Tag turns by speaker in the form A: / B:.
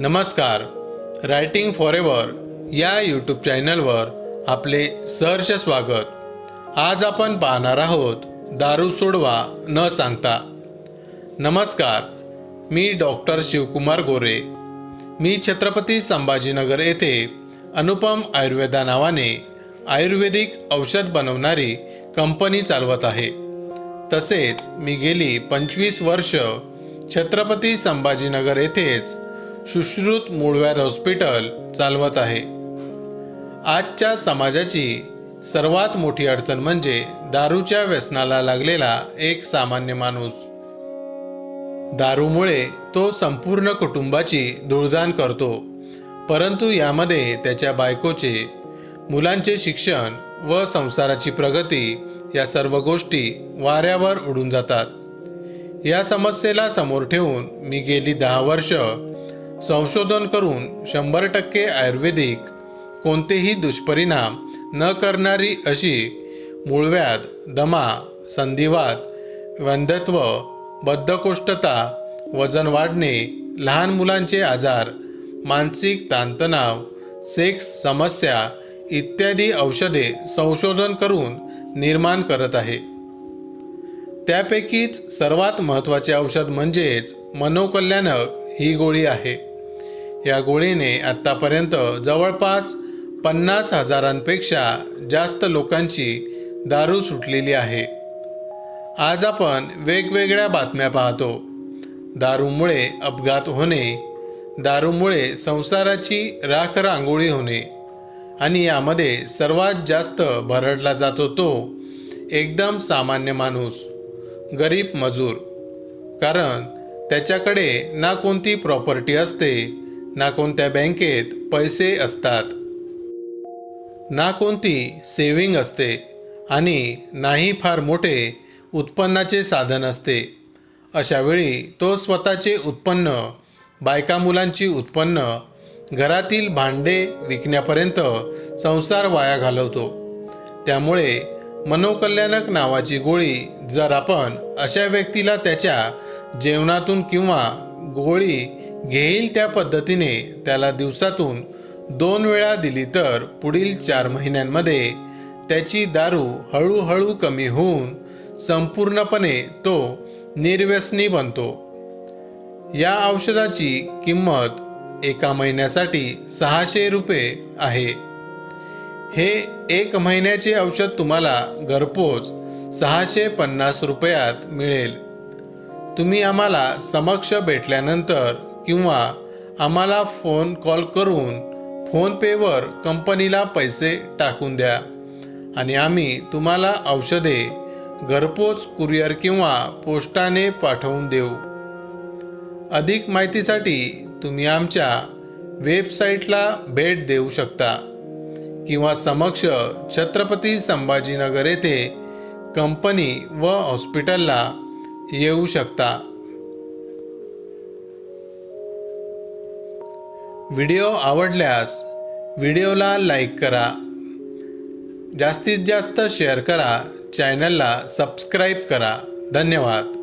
A: नमस्कार. Writing for या YouTube चॅनलवर आपले सहर्ष स्वागत. आज आपण पाहणार आहोत दारू सोडवा न सांगता. नमस्कार. मी डॉक्टर शिवकुमार गोरे. मी छत्रपती संभाजीनगर येथे अनुपम आयुर्वेदा नावाने आयुर्वेदिक औषध बनवणारी कंपनी चालवत आहे. तसेच मी गेली पंचवीस वर्ष छत्रपती संभाजीनगर येथेच सुश्रुत मूळव्याध हॉस्पिटल चालवत आहे. आजच्या समाजाची सर्वात मोठी अडचण म्हणजे दारूच्या व्यसनाला लागलेला एक सामान्य माणूस. दारूमुळे तो संपूर्ण कुटुंबाची धुळजाण करतो. परंतु यामध्ये त्याच्या बायकोचे मुलांचे शिक्षण व संसाराची प्रगती या सर्व गोष्टी वाऱ्यावर उडून जातात. या समस्येला समोर ठेवून मी गेली दहा वर्ष संशोधन करून शंभर टक्के आयुर्वेदिक कोणतेही दुष्परिणाम न करणारी अशी मूळव्याध दमा संधिवात वंध्यत्व बद्धकोष्ठता वजन वाढणे लहान मुलांचे आजार मानसिक ताणतणाव सेक्स समस्या इत्यादी औषधे संशोधन करून निर्माण करत आहे. त्यापैकीच सर्वात महत्त्वाचे औषध म्हणजेच मनोकल्याणक ही गोळी आहे. या गोळीने आत्तापर्यंत जवळपास पन्नास हजारांपेक्षा जास्त लोकांची दारू सुटलेली आहे. आज आपण वेगवेगळ्या बातम्या पाहतो. दारूमुळे अपघात होणे दारूमुळे संसाराची राख रांगोळी होणे आणि यामध्ये सर्वात जास्त भरडला जातो तो एकदम सामान्य माणूस गरीब मजूर. कारण त्याच्याकडे ना कोणती प्रॉपर्टी असते ना कोणत्या बँकेत पैसे असतात ना कोणती सेविंग असते आणि नाही फार मोठे उत्पन्नाचे साधन असते. अशावेळी तो स्वतःचे उत्पन्न बायका मुलांची उत्पन्न घरातील भांडे विकण्यापर्यंत संसार वाया घालवतो. त्यामुळे मनोकल्याणक नावाची गोळी जर आपण अशा व्यक्तीला त्याच्या जेवणातून किंवा गोळी घेईल त्या पद्धतीने त्याला दिवसातून दोन वेळा दिली तर पुढील चार महिन्यांमध्ये त्याची दारू हळूहळू कमी होऊन संपूर्णपणे तो निर्व्यसनी बनतो. या औषधाची किंमत एका महिन्यासाठी सहाशे रुपये आहे. हे एक महिन्याचे औषध तुम्हाला घरपोच सहाशे पन्नास रुपयात मिळेल. तुम्ही आम्हाला समक्ष भेटल्यानंतर किंवा आम्हाला फोन कॉल करून फोनपेवर कंपनीला पैसे टाकून द्या. आणि आम्ही तुम्हाला औषधे घरपोच कुरिअर किंवा पोस्टाने पाठवून देऊ. अधिक माहितीसाठी तुम्ही आमच्या वेबसाईटला भेट देऊ शकता किंवा समक्ष छत्रपती संभाजीनगर येथे कंपनी व हॉस्पिटलला येऊ शकता. व्हिडिओ आवडल्यास व्हिडिओला लाईक करा. जास्तीत जास्त शेअर करा. चॅनलला सबस्क्राईब करा. धन्यवाद.